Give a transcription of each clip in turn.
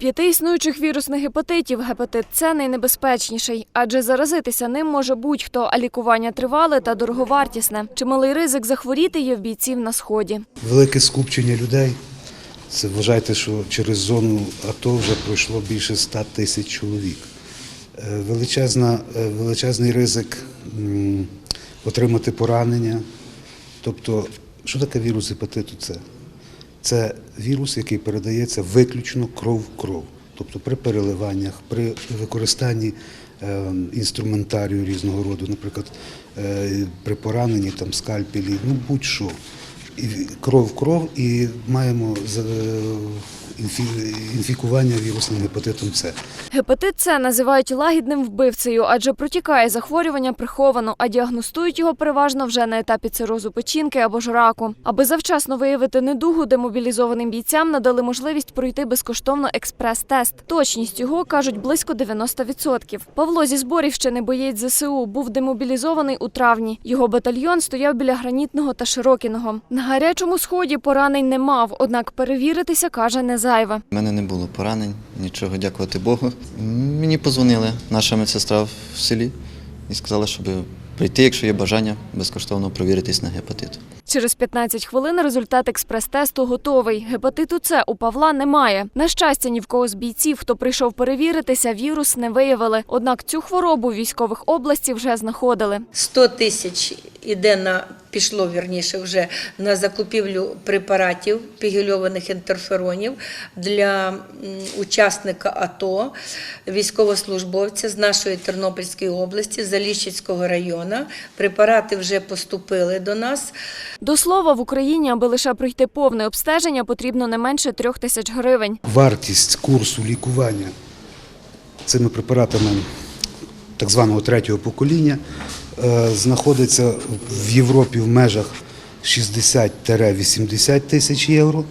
п'яти існуючих вірусних гепатитів гепатит С найнебезпечніший, адже заразитися ним може будь-хто, а лікування тривале та дороговартісне. Чималий ризик захворіти є в бійців на сході. Велике скупчення людей. Це вважайте, що через зону АТО вже пройшло більше 100 тисяч чоловік. Е, Величезна, е, величезний ризик отримати поранення. Тобто, що таке вірус гепатиту С? Це вірус, який передається виключно кров в кров. Тобто при переливаннях, при використанні е, інструментарію різного роду, наприклад, е, при пораненні там, скальпелі, ну будь-що. Кров в кров і маємо е, інфікування вірусним гепатитом С. Гепатит С називають лагідним вбивцею, адже протікає захворювання приховано, а діагностують його переважно вже на етапі цирозу печінки або ж раку. Аби завчасно виявити недугу, демобілізованим бійцям надали можливість пройти безкоштовно експрес-тест. Точність його кажуть близько 90%. Павло зі Зборівщини, боєць ЗСУ, був демобілізований у травні. Його батальйон стояв біля гранітного та Широкіного. На гарячому сході поранень не мав, однак перевіритися каже не зайве. У мене не було поранень, нічого, дякувати Богу. Мені позвонили наша медсестра в селі і сказала, щоб прийти, якщо є бажання, безкоштовно провіритись на гепатит. Через 15 хвилин результат експрес-тесту готовий. Гепатиту С у Павла немає. На щастя, ні в кого з бійців, хто прийшов перевіритися, вірус не виявили. Однак цю хворобу в військових області вже знаходили. 100 тисяч іде на пішло вірніше вже на закупівлю препаратів пігельованих інтерферонів для учасника АТО, військовослужбовця з нашої Тернопільської області, Заліщицького району. Препарати вже поступили до нас. До слова, в Україні, аби лише пройти повне обстеження, потрібно не менше трьох тисяч гривень. Вартість курсу лікування цими препаратами так званого третього покоління е, знаходиться в Європі в межах 60-80 тисяч євро,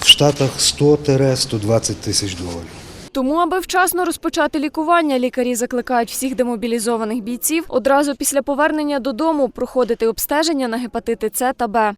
в Штатах 100-120 тисяч доларів. Тому, аби вчасно розпочати лікування, лікарі закликають всіх демобілізованих бійців одразу після повернення додому проходити обстеження на гепатити С та Б.